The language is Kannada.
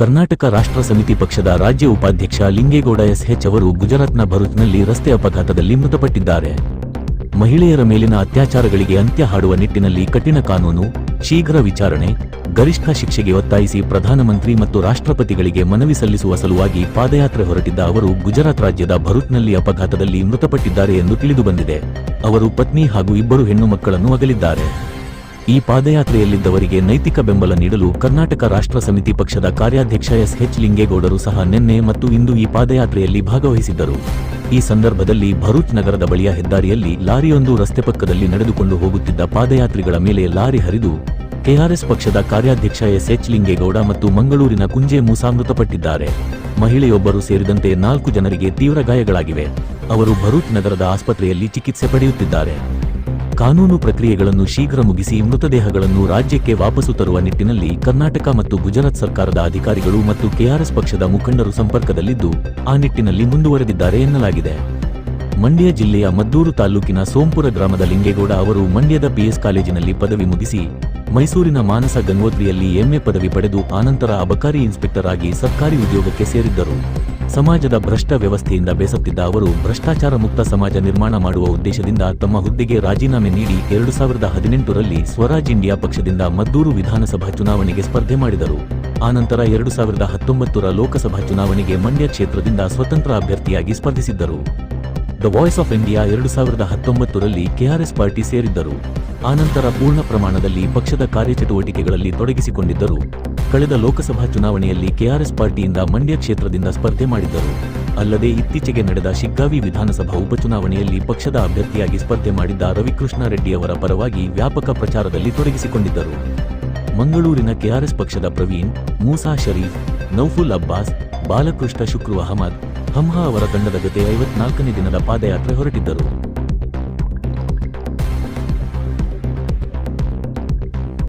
ಕರ್ನಾಟಕ ರಾಷ್ಟ್ರ ಸಮಿತಿ ಪಕ್ಷದ ರಾಜ್ಯ ಉಪಾಧ್ಯಕ್ಷ ಲಿಂಗೇಗೌಡ ಎಸ್ಎಚ್ ಅವರು ಗುಜರಾತ್ನ ಭರೂಚ್ನಲ್ಲಿ ರಸ್ತೆ ಅಪಘಾತದಲ್ಲಿ ಮೃತಪಟ್ಟಿದ್ದಾರೆ. ಮಹಿಳೆಯರ ಮೇಲಿನ ಅತ್ಯಾಚಾರಗಳಿಗೆ ಅಂತ್ಯ ಹಾಡುವ ನಿಟ್ಟಿನಲ್ಲಿ ಕಠಿಣ ಕಾನೂನು, ಶೀಘ್ರ ವಿಚಾರಣೆ, ಗರಿಷ್ಠ ಶಿಕ್ಷೆಗೆ ಒತ್ತಾಯಿಸಿ ಪ್ರಧಾನಮಂತ್ರಿ ಮತ್ತು ರಾಷ್ಟ್ರಪತಿಗಳಿಗೆ ಮನವಿ ಸಲ್ಲಿಸುವ ಸಲುವಾಗಿ ಪಾದಯಾತ್ರೆ ಹೊರಟಿದ್ದ ಅವರು ಗುಜರಾತ್ ರಾಜ್ಯದ ಭರೂಚ್ನಲ್ಲಿ ಅಪಘಾತದಲ್ಲಿ ಮೃತಪಟ್ಟಿದ್ದಾರೆ ಎಂದು ತಿಳಿದುಬಂದಿದೆ ಅವರು ಪತ್ನಿ ಹಾಗೂ ಇಬ್ಬರು ಹೆಣ್ಣು ಮಕ್ಕಳನ್ನು ಅಗಲಿದ್ದಾರೆ. ಈ ಪಾದಯಾತ್ರೆಯಲ್ಲಿದ್ದವರಿಗೆ ನೈತಿಕ ಬೆಂಬಲ ನೀಡಲು ಕರ್ನಾಟಕ ರಾಷ್ಟ್ರ ಸಮಿತಿ ಪಕ್ಷದ ಕಾರ್ಯಾಧ್ಯಕ್ಷ ಎಸ್ ಎಚ್ ಲಿಂಗೇಗೌಡರು ಸಹ ನಿನ್ನೆ ಮತ್ತು ಇಂದು ಈ ಪಾದಯಾತ್ರೆಯಲ್ಲಿ ಭಾಗವಹಿಸಿದ್ದರು. ಈ ಸಂದರ್ಭದಲ್ಲಿ ಭರೂಚ್ ನಗರದ ಬಳಿಯ ಹೆದ್ದಾರಿಯಲ್ಲಿ ಲಾರಿಯೊಂದು ರಸ್ತೆ ಪಕ್ಕದಲ್ಲಿ ನಡೆದುಕೊಂಡು ಹೋಗುತ್ತಿದ್ದ ಪಾದಯಾತ್ರಿಗಳ ಮೇಲೆ ಲಾರಿ ಹರಿದು ಕೆಆರ್ಎಸ್ ಪಕ್ಷದ ಕಾರ್ಯಾಧ್ಯಕ್ಷ ಎಸ್ ಎಚ್ ಲಿಂಗೇಗೌಡ ಮತ್ತು ಮಂಗಳೂರಿನ ಕುಂಜೆ ಮೂಸಾ ಮೃತಪಟ್ಟಿದ್ದಾರೆ. ಮಹಿಳೆಯೊಬ್ಬರು ಸೇರಿದಂತೆ ನಾಲ್ಕು ಜನರಿಗೆ ತೀವ್ರ ಗಾಯಗಳಾಗಿವೆ. ಅವರು ಭರೂಚ್ ನಗರದ ಆಸ್ಪತ್ರೆಯಲ್ಲಿ ಚಿಕಿತ್ಸೆ ಪಡೆಯುತ್ತಿದ್ದಾರೆ. ಕಾನೂನು ಪ್ರಕ್ರಿಯೆಗಳನ್ನು ಶೀಘ್ರ ಮುಗಿಸಿ ಮೃತದೇಹಗಳನ್ನು ರಾಜ್ಯಕ್ಕೆ ವಾಪಸು ತರುವ ನಿಟ್ಟಿನಲ್ಲಿ ಕರ್ನಾಟಕ ಮತ್ತು ಗುಜರಾತ್ ಸರ್ಕಾರದ ಅಧಿಕಾರಿಗಳು ಮತ್ತು ಕೆಆರ್ಎಸ್ ಪಕ್ಷದ ಮುಖಂಡರು ಸಂಪರ್ಕದಲ್ಲಿದ್ದು, ಆ ನಿಟ್ಟಿನಲ್ಲಿ ಮುಂದುವರೆದಿದ್ದಾರೆ ಎನ್ನಲಾಗಿದೆ. ಮಂಡ್ಯ ಜಿಲ್ಲೆಯ ಮದ್ದೂರು ತಾಲೂಕಿನ ಸೋಂಪುರ ಗ್ರಾಮದ ಲಿಂಗೇಗೌಡ ಅವರು ಮಂಡ್ಯದ ಪಿಎಸ್ ಕಾಲೇಜಿನಲ್ಲಿ ಪದವಿ ಮುಗಿಸಿ, ಮೈಸೂರಿನ ಮಾನಸ ಗಂಗೋತ್ರಿಯಲ್ಲಿ ಎಂಎ ಪದವಿ ಪಡೆದು, ಆನಂತರ ಅಬಕಾರಿ ಇನ್ಸ್ಪೆಕ್ಟರ್ ಆಗಿ ಸರ್ಕಾರಿ ಉದ್ಯೋಗಕ್ಕೆ ಸೇರಿದ್ದರು. ಸಮಾಜದ ಭ್ರಷ್ಟ ವ್ಯವಸ್ಥೆಯಿಂದ ಬೇಸತ್ತಿದ್ದ ಅವರು, ಭ್ರಷ್ಟಾಚಾರ ಮುಕ್ತ ಸಮಾಜ ನಿರ್ಮಾಣ ಮಾಡುವ ಉದ್ದೇಶದಿಂದ ತಮ್ಮ ಹುದ್ದೆಗೆ ರಾಜೀನಾಮೆ ನೀಡಿ ಎರಡು ಸಾವಿರದ ಹದಿನೆಂಟರಲ್ಲಿ ಸ್ವರಾಜ್ ಇಂಡಿಯಾ ಪಕ್ಷದಿಂದ ಮದ್ದೂರು ವಿಧಾನಸಭಾ ಚುನಾವಣೆಗೆ ಸ್ಪರ್ಧೆ ಮಾಡಿದರು. ಆನಂತರ ಎರಡು ಸಾವಿರದ ಹತ್ತೊಂಬತ್ತರ ಲೋಕಸಭಾ ಚುನಾವಣೆಗೆ ಮಂಡ್ಯ ಕ್ಷೇತ್ರದಿಂದ ಸ್ವತಂತ್ರ ಅಭ್ಯರ್ಥಿಯಾಗಿ ಸ್ಪರ್ಧಿಸಿದ್ದರು. ದ ವಾಯ್ಸ್ ಆಫ್ ಇಂಡಿಯಾ ಎರಡು ಸಾವಿರದ ಹತ್ತೊಂಬತ್ತರಲ್ಲಿ ಕೆಆರ್ಎಸ್ ಪಾರ್ಟಿ ಸೇರಿದ್ದರು. ಆನಂತರ ಪೂರ್ಣ ಪ್ರಮಾಣದಲ್ಲಿ ಪಕ್ಷದ ಕಾರ್ಯಚಟುವಟಿಕೆಗಳಲ್ಲಿ ತೊಡಗಿಸಿಕೊಂಡಿದ್ದರು. ಕಳೆದ ಲೋಕಸಭಾ ಚುನಾವಣೆಯಲ್ಲಿ ಕೆಆರ್ಎಸ್ ಪಾರ್ಟಿಯಿಂದ ಮಂಡ್ಯ ಕ್ಷೇತ್ರದಿಂದ ಸ್ಪರ್ಧೆ ಮಾಡಿದ್ದರು. ಅಲ್ಲದೆ ಇತ್ತೀಚೆಗೆ ನಡೆದ ಶಿಗ್ಗಾವಿ ವಿಧಾನಸಭಾ ಉಪಚುನಾವಣೆಯಲ್ಲಿ ಪಕ್ಷದ ಅಭ್ಯರ್ಥಿಯಾಗಿ ಸ್ಪರ್ಧೆ ಮಾಡಿದ್ದ ರವಿಕೃಷ್ಣ ರೆಡ್ಡಿ ಅವರ ಪರವಾಗಿ ವ್ಯಾಪಕ ಪ್ರಚಾರದಲ್ಲಿ ತೊಡಗಿಸಿಕೊಂಡಿದ್ದರು. ಮಂಗಳೂರಿನ ಕೆಆರ್ಎಸ್ ಪಕ್ಷದ ಪ್ರವೀಣ್, ಮೂಸಾ ಶರೀಫ್, ನೌಫುಲ್ ಅಬ್ಬಾಸ್, ಬಾಲಕೃಷ್ಣ ಶುಕ್ರು ಅಹಮದ್, ಹಮ್ಹಾ ಅವರ ತಂಡದ ಜೊತೆ ಐವತ್ನಾಲ್ಕನೇ ದಿನದ ಪಾದಯಾತ್ರೆ ಹೊರಟಿದ್ದರು.